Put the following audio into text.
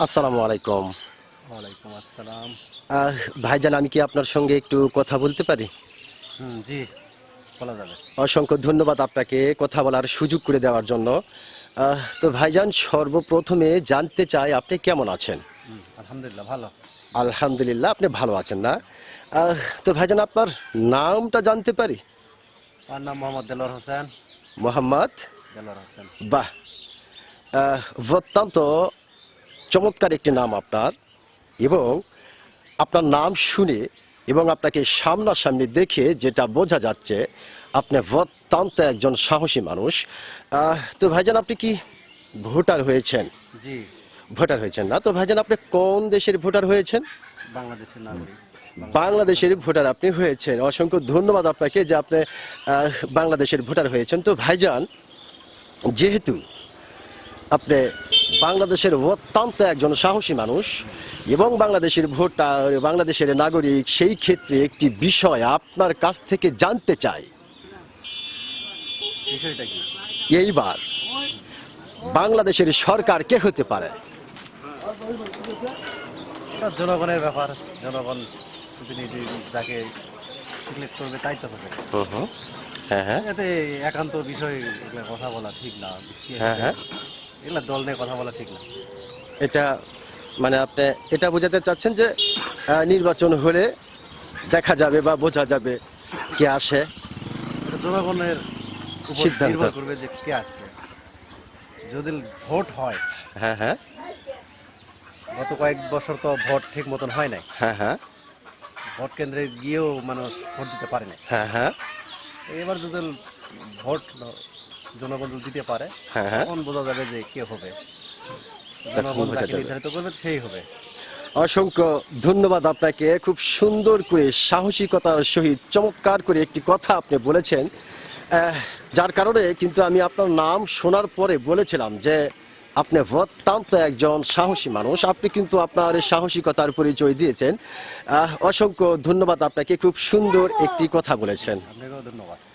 আসসালামু আলাইকুম। ওয়ালাইকুম আসসালাম। আহ, ভাইজান আমি কি আপনার সঙ্গে একটু কথা বলতে পারি? জি বলা যাবে। অসংখ্য ধন্যবাদ আপনাকে কথা বলার সুযোগ করে দেওয়ার জন্য। তো ভাইজান সর্বপ্রথমে জানতে চাই আপনি কেমন আছেন? আলহামদুলিল্লাহ ভালো। আলহামদুলিল্লাহ আপনি ভালো আছেন না? তো ভাইজান আপনার নামটা জানতে পারি? আমার নাম মোহাম্মদ দেলোয়ার হোসেন। মোহাম্মদ? দেলোয়ার হোসেন। বাহ। অত্যন্ত চমৎকার একটি নাম আপনার এবং আপনার নাম শুনে এবং আপনাকে সামনাসামনি দেখে যেটা বোঝা যাচ্ছে আপনি অত্যন্ত একজন সাহসী মানুষ। তো ভাইজান আপনি কি ভোটার হয়েছেন? জি। ভোটার হয়েছেন না? তো ভাইজান আপনি কোন দেশের ভোটার হয়েছেন? বাংলাদেশের নাগরিক। বাংলাদেশের ভোটার আপনি হয়েছেন। অসংখ্য ধন্যবাদ আপনাকে যে আপনি বাংলাদেশের ভোটার হয়েছেন। তো ভাইজান যেহেতু আপনি বাংলাদেশের অত্যন্ত একজন সাহসী মানুষ এবং বাংলাদেশের ভোটার বাংলাদেশের নাগরিক সেই ক্ষেত্রে একটি বিষয় আপনার কাছ থেকে জানতে চাই। এইবার বাংলাদেশের সরকার কে হতে পারে? জনগণের ব্যাপার জনগণ প্রতিনিধি যাকে সিলেক্ট করবে তাই তো হবে। হ্যাঁ হ্যাঁ। এতে একান্ত বিষয় কথা বলা ঠিক না। হ্যাঁ, হ্যাঁ। এগুলা দল নিয়ে কথা বলা ঠিক না। এটা মানে আপনি এটা বোঝাতে চাচ্ছেন যে নির্বাচন হলে দেখা যাবে বা বোঝা যাবে কে আসে। জনগণের সিদ্ধান্ত। করবে যে কে আসবে। যদি ভোট হয় হ্যাঁ হ্যাঁ। গত কয়েক বছর তো ভোট ঠিক মতন হয় নাই। হ্যাঁ হ্যাঁ। ভোট কেন্দ্রে গিয়েও মানুষ ভোট দিতে পারে না হ্যাঁ হ্যাঁ। এবার যদি ভোট জনগণ দিতে পারে হ্যাঁ হ্যাঁ। তখন বোঝা যাবে যে কে হবে। জনগণ নির্ধারিত করবে সেই হবে। অসংখ্য ধন্যবাদ আপনাকে। খুব সুন্দর করে সাহসিকতার সহিত চমৎকার করে একটি কথা আপনি বলেছেন। যার কারণে কিন্তু আমি আপনার নাম শোনার পরে বলেছিলাম যে আপনি অত্যন্ত একজন সাহসী মানুষ। আপনি কিন্তু আপনার সাহসিকতার পরিচয় দিয়েছেন। আহ, অসংখ্য ধন্যবাদ আপনাকে। খুব সুন্দর একটি কথা বলেছেন। ধন্যবাদ।